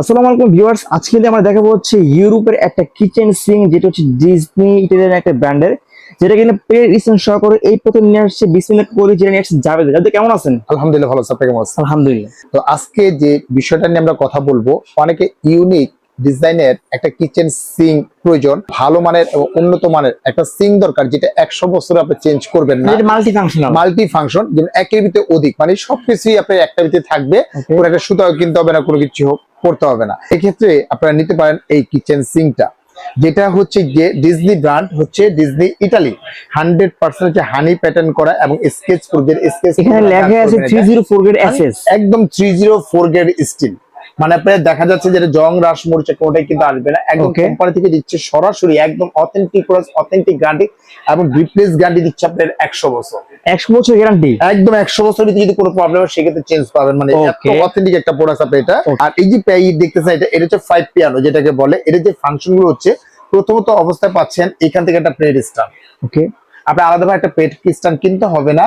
আসসালামু আলাইকুম ভিউয়ার্স আজকে কিন্তু আমরা দেখাবো হচ্ছে ইউরোপের একটা কিচেন সিং যেটা হচ্ছে ডিজনি ইটালিয়ান একটা ব্র্যান্ডের যেটা কিন্তু প্লেট ইসেন সহকারে এই প্রথম নিয়ে আসছে বিসমিল্লাহ করে যেটা নিয়ে আসছে যাবে যাতে কেমন আছেন? আলহামদুলিল্লাহ ভালো আছেন আপনি কেমন আছেন? আলহামদুলিল্লাহ। তো আজকে যে বিষয়টা নিয়ে আমরা কথা বলব অনেকে ইউনিক ডিজাইনের একটা কিচেন সিং প্রয়োজন ভালো মানের এবং উন্নত মানের একটা সিং দরকার যেটা একশো বছর আপনি চেঞ্জ করবেন না। মাল্টি ফাংশনাল মাল্টি ফাংশন একের ভিতরে অধিক মানে সবকিছুই আপনার একটা ভিতরে থাকবে কোনো একটা সুতাও কিনতে হবে না কোনো কিছু হোক করতে হবে না। এক্ষেত্রে আপনারা নিতে পারেন এই কিচেন সিংটা যেটা হচ্ছে যে ডিজনি ব্র্যান্ড হচ্ছে ডিজনি ইটালি হান্ড্রেড পার্সেন্ট হচ্ছে হানি প্যাটার্ন করা এবং স্কেচ প্রোজের স্কেচ এখানে লেখা আছে থ্রি জিরো ফোর একদম three zero four grade steel মানে আপনার দেখা যাচ্ছে যেটা জং রাস মরিচা কোনোটাই কিন্তু আসবে না। একদম কোম্পানি থেকে দিচ্ছে সরাসরি একদম অথেন্টিক অথেন্টিক গ্যারান্টি এবং রিপ্লেস গ্যারান্টি দিচ্ছে আপনার একশো বছর। একশো বছর গ্যারান্টি একদম একশো বছর যদি কোনো প্রবলেম হয় সেক্ষেত্রে চেঞ্জ পাবেন। মানে অথেন্টিক একটা প্রোডাক্ট আপনি এটা। আর এই যে দেখতেছেন এটা এটা হচ্ছে ফাইভ পিয়ানো যেটাকে বলে। এটা যে ফাংশনগুলো হচ্ছে প্রথমত অবস্থায় পাচ্ছেন এখান থেকে একটা প্লেট ওকে আপনি আলাদাভাবে একটা প্লেট কিনতে হবে না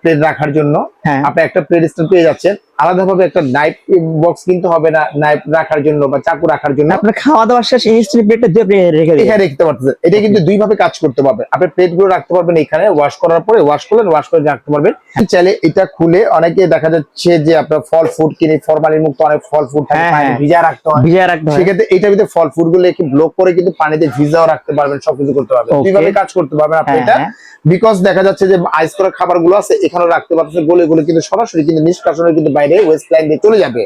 প্লেট রাখার জন্য। হ্যাঁ। আপনি একটা প্লেট স্ট্যান্ড পেয়ে যাচ্ছেন। আলাদাভাবে একটা নাইফ বক্স কিনতে হবে না নাইফ রাখার জন্য বা চাকু রাখার জন্য। আপনার খাওয়া দাওয়া শেষ স্টিল প্লেটটা দিয়ে আপনি রেখে দিন এখানে রাখতে পারতেছেন এটা কিন্তু দুই ভাবে কাজ করতে পারবেন। আপনি প্লেটগুলো রাখতে পারবেন এখানে ওয়াশ করার পরে ওয়াশ করলেন ওয়াশ করে রাখতে পারবেন। চাইলে এটা খুলে অনেকে দেখা যাচ্ছে যে আপনার ফল ফুড কিনে ফরমালিন মুক্ত অনেক ফল ফুড থাকে হ্যাঁ, হ্যাঁ। ভিজা রাখতে হয়। ভিজা রাখতে হয়। সেক্ষেত্রে এটার ভিতরে ফল ফুডগুলো একটু ব্লক করে কিন্তু পানিতে ভিজাও রাখতে পারবেন সবকিছু করতে পারবেন। Okay. দুইভাবে কাজ করতে পারবেন আপনি হ্যাঁ, এটা। বিকজ দেখা যাচ্ছে যে আইস করা খাবারগুলো আছে এখানে রাখতে পারতেছে গলে গলে কিন্তু সরাসরি কিন্তু নিষ্কাশনের কিন্তু বাইরে ওয়েস্ট লাইন দিয়ে চলে যাবে।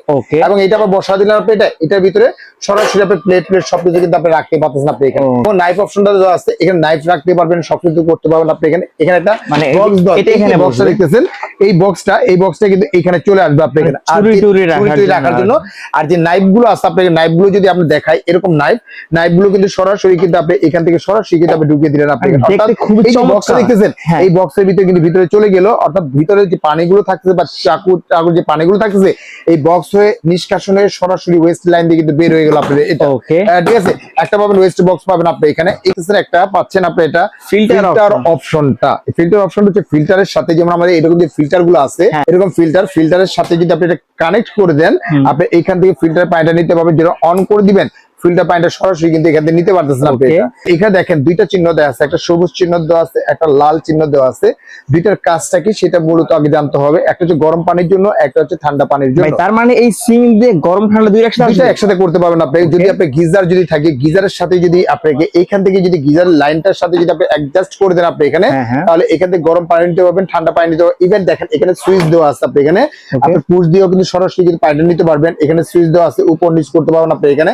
এবং এটা আবার বসা দিলেন আপনি এটা এটার ভিতরে সরাসরি আপনি প্লেট প্লেট সবকিছু কিন্তু আপনি রাখতে পারতেছেন আপনি এখানে। নাইফ অপশনটা দেওয়া আছে এখানে নাইফ রাখতে পারবেন সবকিছু করতে পারবেন আপনি এখানে। এখানে একটা মানে বক্স এটা- এটা এখানে বক্সটা দেখতেছেন এই বক্সটা এই বক্সটা কিন্তু এখানে চলে আসবে আপনি এখানে। আর রাখার টুরি জন্য রাখার আর- জন্য। আর যে নাইফগুলো আছে আপনাকে নাইফগুলো যদি আপনি দেখাই এরকম নাইফ নাইফগুলো কিন্তু সরাসরি কিন্তু আপনি এখান থেকে সরাসরি কিন্তু আপনি ঢুকিয়ে দিলেন আপনি এই বক্সটা দেখতেছেন হ্যাঁ। এই বক্সের ভিতরে কিন্তু ভিতরে চলে গেল অর্থাৎ ভিতরে যে পানিগুলো থাকতেছে বা চাকু চাকুর যে পানিগুলো থাকতেছে এই বক্স হয়ে নিষ্কাশনে সরাসরি ওয়েস্ট লাইন দিয়ে কিন্তু বের হয়ে গেল আপনাদের এটা। ওকে ঠিক আছে? একটা পাবেন ওয়েস্ট বক্স পাবেন আপনি এখানে। এক্সের একটা পাচ্ছেন আপনি এটা ফিল্টার। অপশনটা ফিল্টার অপশনটা হচ্ছে ফিল্টারের সাথে যেমন আমাদের এরকম যে ফিল্টারগুলো আছে হ্যাঁ। এরকম ফিল্টার ফিল্টারের সাথে যদি আপনি এটা কানেক্ট করে দেন আপনি এখান থেকে ফিল্টার পানিটা নিতে পারবেন যেটা অন করে দিবেন। ফিল্টার পানিটা সরাসরি কিন্তু এখান থেকে নিতে পারতেছেন আপনি এখানে দেখেন দুইটা চিহ্ন দেওয়া আছে একটা সবুজ চিহ্ন দেওয়া আছে একটা লাল চিহ্ন দেওয়া আছে। দুইটার কাজটা কি? সেটা মূলত আগে জানতে হবে। একটা হচ্ছে গরম পানির জন্য একটা হচ্ছে ঠান্ডা পানির জন্য। তার মানে এই সিং দিয়ে গরম ঠান্ডা দুই একসাথে একসাথে করতে পারবেন আপনি। যদি আপনি গিজার যদি থাকে গিজারের সাথে যদি আপনাকে এইখান থেকে যদি গিজার লাইনটার সাথে যদি আপনি অ্যাডজাস্ট করে দেন আপনি এখানে হ্যাঁ, হ্যাঁ। তাহলে এখান থেকে গরম পানি নিতে পারবেন ঠান্ডা পানি নিতে পারবেন। ইভেন দেখেন এখানে সুইচ দেওয়া আছে আপনি এখানে। আপনি পুশ দিয়েও কিন্তু সরাসরি কিন্তু পানিটা নিতে পারবেন। এখানে সুইচ দেওয়া আছে উপর নিচ করতে পারবেন আপনি এখানে।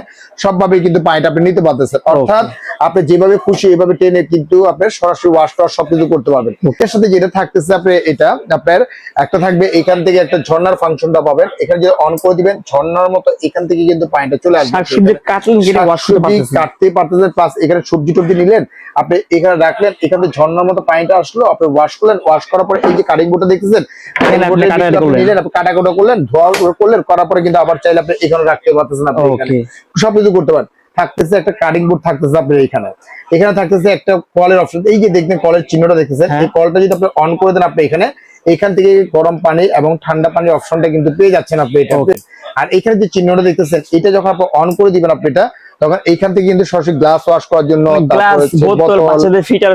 সবভাবে কিন্তু পানিটা আপনি নিতে পারতেছেন। অর্থাৎ আপনি যেভাবে খুশি এভাবে টেনে কিন্তু আপনি সরাসরি ওয়াশ টাশ সবকিছু করতে পারবেন। এর সাথে যেটা থাকতেছে আপনি এটা আপনার একটা থাকবে এখান থেকে একটা ঝর্ণার ফাংশনটা পাবেন। এখানে যদি অন করে দিবেন ঝর্ণার মতো এখান থেকে কিন্তু পানিটা চলে আসবে। কাটতে পারতেছেন প্লাস এখানে সবজি টবজি নিলেন আপনি এখানে রাখলেন এখানে ঝর্ণার মতো পানিটা আসলো আপনি ওয়াশ করলেন ওয়াশ করার পরে এই যে কাটিং বোর্ডটা দেখতেছেন। নিলেন আপনি কাটাকুটো করলেন ধোয়া করলেন করার পরে কিন্তু আবার চাইলে আপনি এখানে রাখতে পারতেছেন আপনি সবকিছু করতে পারেন। থাকতেছে একটা কাটিং বোর্ড থাকতেছে আপনার এখানে এখানে থাকতেছে একটা কলের অপশন এই যে দেখবেন কলের চিহ্নটা দেখতেছেন হ্যাঁ। এই কলটা যদি আপনি অন করে দেন আপনি এখানে এখান থেকে গরম পানি এবং ঠান্ডা পানির অপশনটা কিন্তু পেয়ে যাচ্ছেন আপনি এটা. আর এখানে যে চিহ্নটা দেখতেছেন এটা যখন আপনি অন করে দিবেন আপনি এটা তখন এইখান থেকে কিন্তু সরাসরি গ্লাস ওয়াশ করার জন্য ফিল্টার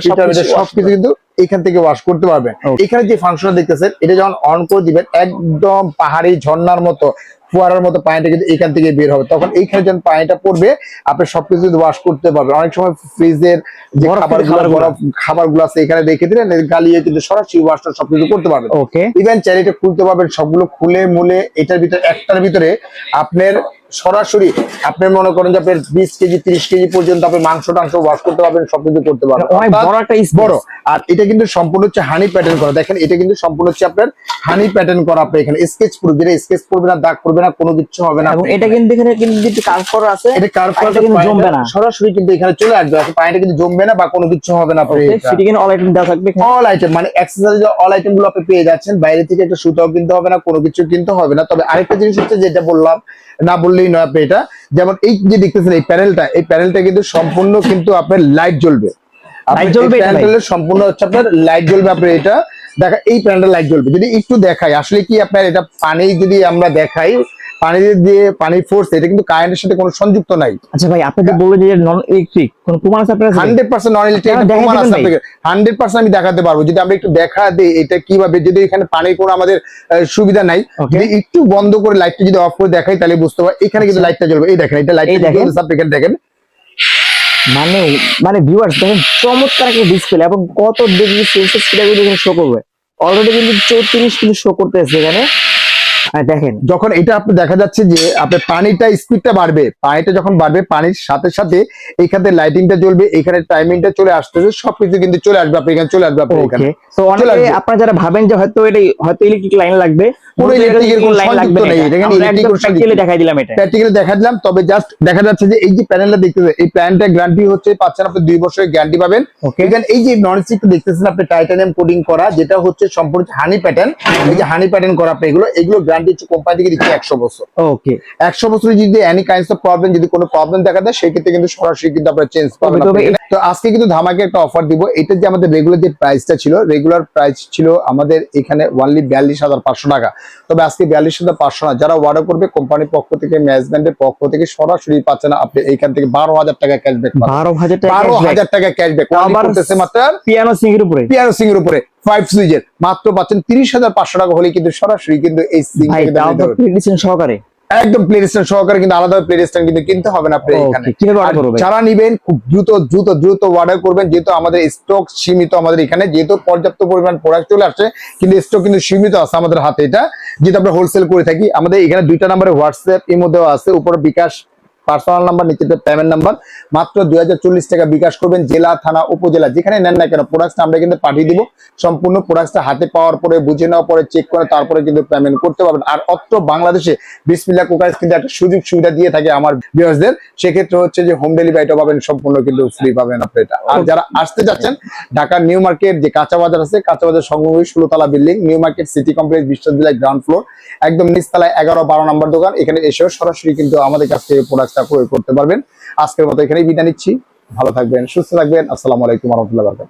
সবকিছু কিন্তু এখান থেকে ওয়াশ করতে পারবেন। এখানে যে ফাংশনটা দেখতেছেন এটা যখন অন করে দিবেন একদম পাহাড়ি ঝর্ণার মতো ফোয়ারার মতো পানিটা কিন্তু এখান থেকে বের হবে। তখন এইখানে যখন পানিটা পড়বে আপনি সবকিছু ওয়াশ করতে পারবেন। অনেক সময় ফ্রিজের যে খাবার খাবারগুলো। গুলো আছে এখানে রেখে দিলেন গালিয়ে কিন্তু সরাসরি ওয়াশটা সবকিছু করতে পারবেন। ওকে ইভেন চাইলে খুলতে পারবেন সবগুলো খুলে মুলে এটার ভিতরে একটার ভিতরে আপনার সরাসরি আপনি মনে করেন যে আপনার বিশ কেজি ত্রিশ কেজি পর্যন্ত আপনি মাংস টাংস ওয়াশ করতে পারবেন সবকিছু করতে পারবেন। অনেক বড় একটা বড়। আর এটা কিন্তু সম্পূর্ণ হচ্ছে হানি প্যাটার্ন করা। দেখেন এটা কিন্তু সম্পূর্ণ হচ্ছে আপনার হানি প্যাটার্ন করা আপনি এখানে স্কেচ করবে যেটা স্কেচ করবে না দাগ করবে না কোনো কিছু হবে না। এবং এটা কিন্তু এখানে কিন্তু যেটা কাজ করা আছে এটা কার্ভ পানিটা কিন্তু জমবে না। সরাসরি কিন্তু এখানে চলে আসবে। আর পানিটা কিন্তু জমবে না বা কোনো কিছু হবে না আপনি সেটা কিন্তু অল আইটেম দেওয়া থাকবে অল আইটেম মানে অ্যাক্সেসরিজ অল আইটেমগুলো আপনি পেয়ে যাচ্ছেন। বাইরে থেকে একটা সুতাও কিনতে হবে না কোনো কিছু কিনতে হবে না। তবে আরেকটা জিনিস হচ্ছে যেটা বললাম না বললেই নয় আপনি এটা। যেমন এই যে দেখতেছেন এই প্যানেলটা এই প্যানেলটা কিন্তু সম্পূর্ণ কিন্তু আপনার লাইট জ্বলবে। সম্পূর্ণ হচ্ছে আপনার লাইট জ্বলবে আপনার এটা। দেখা এই প্যানেলটা লাইট জ্বলবে। যদি একটু দেখাই আসলে কি আপনার এটা পানি যদি আমরা দেখাই পানি দিয়ে পানির ফোর্স এটা কিন্তু কারেন্টের সাথে কোনো সংযুক্ত নাই। আচ্ছা ভাই আপনি তো বললেন যে নন ইলেকট্রিক কোন প্রমাণ আছে আপনার কাছে? হান্ড্রেড পার্সেন্ট নন ইলেকট্রিক দিবেন ভাই। হান্ড্রেড পার্সেন্ট আমি দেখাতে পারব। যদি আমরা একটু দেখা দেই এটা কীভাবে যদি এখানে পানির কোনো আমাদের সুবিধা নাই যদি একটু বন্ধ করে লাইটটা যদি অফ করে দেখাই তাহলে বুঝতে পারব এখানে কিন্তু আচ্ছা। লাইটটা জ্বলবে। এই দেখেন এটা এই লাইট দেখেন। আপনি এখানে দেখেন। মানে মানে ভিউয়ার্স দেখেন চমৎকার একটা ডিসপ্লে এবং কত ডিগ্রি সেলসিয়াস সেটা কিন্তু শো করবে। অলরেডি কিন্তু চৌত্রিশ কিন্তু শো করতেছে এখানে। দেখেন। যখন এটা আপনি দেখা যাচ্ছে যে আপনার পানিটা স্পিডটা বাড়বে পানিটা যখন বাড়বে পানির সাথে সাথে এখানে লাইটিংটা জ্বলবে এখানে টাইমিংটা চলে আসতেছে সবকিছু কিন্তু চলে আসবে আপনি এখানে চলে আসবে আপনি এখানে তো অনেকে আপনারা যারা ভাবেন যে হয়তো এটা হয়তো ইলেকট্রিক লাইন লাগবে কোনো electric এর কোনো সংযুক্ত নেই, এটা। এটা কিন্তু আমরা electric একদম কোনো সংযুক্ত দেখাই দিলাম এটা। প্র্যাকটিক্যালি দেখা দিলাম তবে জাস্ট দেখা যাচ্ছে যে এই যে প্যানেলটা দেখতেছেন এই প্যানেলটা গ্যারান্টি হচ্ছে পাচ্ছেন আপনি দুই বছরের গ্যারান্টি পাবেন। এখানে এই যে নন স্টিকটা দেখতেছেন আপনি টাইটানিয়াম কোডিং করা যেটা হচ্ছে সম্পূর্ণ হানি প্যাটার্ন এই যে হানি প্যাটার্ন করা আপনি এগুলো এগুলো গ্যারান্টি হচ্ছে কোম্পানি থেকে দিচ্ছে একশো বছর। ওকে একশো বছরে যদি এনি কাইন্ডস অফ প্রবলেম যদি কোনো প্রবলেম দেখা দেয় সেক্ষেত্রে কিন্তু সরাসরি কিন্তু আপনারা চেঞ্জ পাবেন তো আজকে কিন্তু ধামাকে একটা অফার দিব। এটা যে আমাদের রেগুলার যে প্রাইসটা ছিল রেগুলার প্রাইস ছিল আমাদের এখানে ওয়ানলি বিয়াল্লিশ হাজার পাঁচশো টাকা। তবে আজকে বিয়াল্লিশ হাজার পাঁচশো না যারা অর্ডার করবে কোম্পানির পক্ষ থেকে ম্যানেজমেন্টের পক্ষ থেকে সরাসরি পাচ্ছে না আপনি এইখান থেকে বারো হাজার টাকা ক্যাশব্যাক বারো হাজার বারো হাজার টাকা ক্যাশব্যাক মাত্র পিয়ানো সিং এর উপরে। পিয়ানো সিং এর উপরে ফাইভ সুইজের মাত্র পাচ্ছেন তিরিশ হাজার পাঁচশো টাকা হলে কিন্তু সরাসরি কিন্তু এই সিং সহকারে। একদম প্লে লিস্টার সহকারে কিন্তু আলাদা প্লে লিস্টার কিন্তু কিনতে হবে না এখানে? যারা নিবেন খুব দ্রুত দ্রুত দ্রুত অর্ডার করবেন যেহেতু আমাদের স্টক সীমিত আমাদের এখানে যেহেতু পর্যাপ্ত পরিমাণ প্রোডাক্ট চলে আসছে কিন্তু স্টক কিন্তু সীমিত আছে আমাদের হাতে এটা যেহেতু আমরা হোলসেল করে থাকি আমাদের এখানে দুইটা নাম্বারে হোয়াটসঅ্যাপ এর মধ্যেও আছে উপরে বিকাশ পার্সোনাল নাম্বার নিচে পেমেন্ট নাম্বার মাত্র দু হাজার চল্লিশ টাকা বিকাশ করবেন জেলা, থানা, উপজেলা, যেখানে নেন না কেন প্রোডাক্টটা আমরা কিন্তু পাঠিয়ে দিব। সম্পূর্ণ প্রোডাক্টটা হাতে পাওয়ার পরে, বুঝে নেওয়ার পরে চেক করে তারপরে কিন্তু পেমেন্ট করতে পারবেন। আর অত্র বাংলাদেশে বিসমিল্লা কুকার কিন্তু একটা সুযোগ সুবিধা দিয়ে থাকে আমার ভিউয়ার্সদের সেক্ষেত্রে হচ্ছে যে হোম ডেলিভারিটা পাবেন, সম্পূর্ণ কিন্তু ফ্রি পাবেন আপনি এটা। আর যারা আসতে যাচ্ছেন, ঢাকার নিউ মার্কেট যে কাঁচা বাজার আছে, কাঁচা বাজার সংগ্রহী ষোলোতলা building new market city complex বিশ্ববিদ্যালয় গ্রাউন্ড ফ্লোর একদম নিচতলায় এগারো বারো নম্বর দোকান। এখানে এসেও সরাসরি কিন্তু আমাদের কাছ থেকে প্রোডাক্টটা প্রয়োগ করতে পারবেন। আজকের মতো এখানেই বিদায় নিচ্ছি। ভালো থাকবেন, সুস্থ থাকবেন। আসসালামু আলাইকুম রহমতুল্লাহ বারকাত